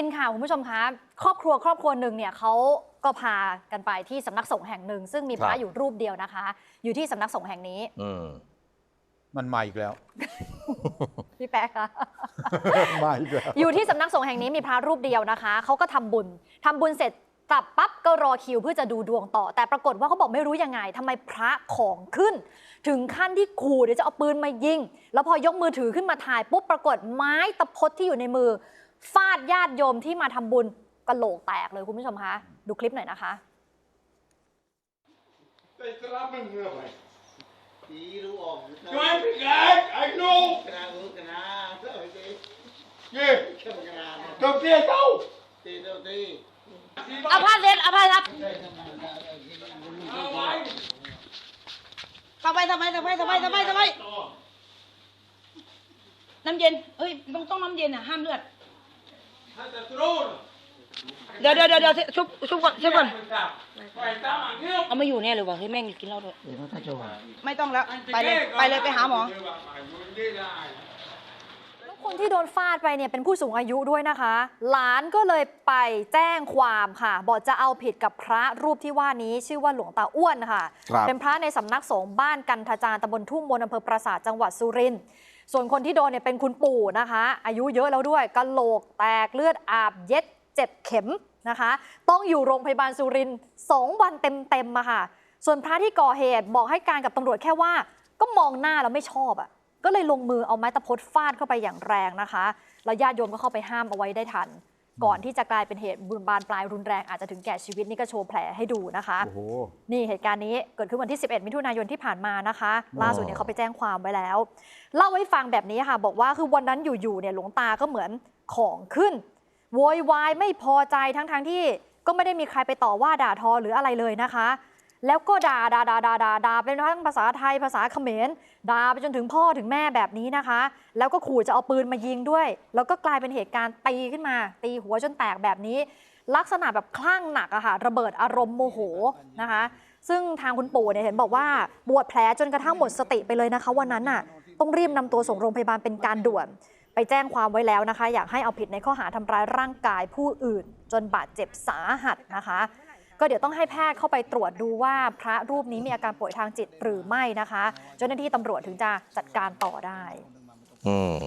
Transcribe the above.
รินทร์ค่ะคุณผู้ชมคะครอบครัวครอบครัวหนึ่งเนี่ยเขาก็พากันไปที่สำนักสงฆ์แห่งหนึ่ง ซึ่งมีพระครับอยู่รูปเดียวนะคะ อยู่ที่สำนักสงฆ์แห่งนี้ อืม มันมาอีกแล้ว พี่แป๊ะคะ มาอีกแล้ว อยู่ที่สำนักสงฆ์แห่งนี้มีพระรูปเดียวนะคะ เขาก็ทำบุญทำบุญเสร็จกลับปั๊บก็รอคิวเพื่อจะดูดวงต่อ แต่ปรากฏว่าเขาบอกไม่รู้ยังไงทำไมพระของขึ้น ถึงขั้นที่ขู่เดี๋ยวจะเอาปืนมายิง แล้วพอยกมือถือขึ้นมาถ่ายปุ๊บปรากฏไม้ตะพดที่อยู่ในมือ ฟาดญาติโยมที่มาทำบุญกระโหลกแตกเลยคุณผู้ชมคะ ดูคลิปหน่อยนะคะไปสลับมันเมื่อไหร่ตีรู้ออกช่วยพี่แกไอ้ลูกกระนาอุกระนาเอ้ยเย่เข้มกระนาจงเสียเจ้าตีเท่าตีเอาผ้าเล็ดเอาผ้ารับเอาไว้ทำไมทำไมทำไมทำไมทำไมทำไมน้ำเย็นเอ้ยต้องต้องน้ำเย็นอะห้ามเลือด เดี๋ยวเดี๋ยวเดี๋ยวเดี๋ยวชุบชุบก่อนชุบก่อนไปตามอ่างเงี้ยเอามาอยู่เนี่ยหรือว่าเฮ้ยแม่งกินเหล้าด้วยไม่ต้องแล้ว ไปเลย ไปเลยไปหาหมอ แล้วคนที่โดนฟาดไปเนี่ยเป็นผู้สูงอายุด้วยนะคะ หลานก็เลยไปแจ้งความค่ะ บอกจะเอาผิดกับพระรูปที่ว่านี้ชื่อว่าหลวงตาอ้วนค่ะ ครับ เป็นพระในสำนักสงฆ์บ้านกันทจารตำบลทุ่งมนอำเภอปราสาทจังหวัดสุรินทร์ ส่วนคนที่โดนเนี่ยเป็นคุณปู่นะคะ อายุเยอะแล้วด้วยกะโหลกแตกเลือดอาบเย็ดเจ็บเข็มนะคะ ต้องอยู่โรงพยาบาลสุรินทร์สองวันเต็มๆมาค่ะ ส่วนพระที่ก่อเหตุบอกให้การกับตำรวจแค่ว่า ก็มองหน้าแล้วไม่ชอบอะก็เลยลงมือเอาไม้ตะพดฟาดเข้าไปอย่างแรงนะคะแล้วญาติโยมก็เข้าไปห้ามเอาไว้ได้ทัน ก่อนที่จะกลายเป็นเหตุบุญบานปลายรุนแรงอาจจะถึงแก่ชีวิตนี่ก็โชว์แผลให้ดูนะคะ โอ้โห นี่เหตุการณ์นี้เกิดขึ้นวันที่ 11 มิถุนายนที่ผ่านมานะคะ ล่าสุดเนี่ยเขาไปแจ้งความไว้แล้ว เล่าให้ฟังแบบนี้ค่ะ บอกว่าคือวันนั้นอยู่ๆเนี่ยหลวงตาก็เหมือนของขึ้นโวยวายไม่พอใจทั้งๆที่ก็ไม่ได้มีใครไปต่อว่าด่าทอหรืออะไรเลยนะคะ แล้วก็ด่าด่าด่าด่าด่าด่าเป็นทั้งภาษาไทยภาษาเขมรด่าไปจนถึงพ่อถึงแม่แบบนี้นะคะ แล้วก็ขู่จะเอาปืนมายิงด้วย แล้วก็กลายเป็นเหตุการณ์ตีขึ้นมา ตีหัวจนแตกแบบนี้ ลักษณะแบบคลั่งหนักอะค่ะระเบิดอารมณ์โมโหนะคะ ซึ่งทางคุณปู่เนี่ยเห็นบอกว่าปวดแผลจนกระทั่งหมดสติไปเลยนะคะวันนั้นน่ะต้องรีบนำตัวส่งโรงพยาบาลเป็นการด่วน ไปแจ้งความไว้แล้วนะคะ อยากให้เอาผิดในข้อหาทำร้ายร่างกายผู้อื่น จนบาดเจ็บสาหัสนะคะ ก็เดี๋ยวต้องให้แพทย์เข้าไปตรวจดูว่าพระรูปนี้มีอาการป่วยทางจิตหรือไม่นะคะ เจ้าหน้าที่ตำรวจถึงจะจัดการต่อได้ อืม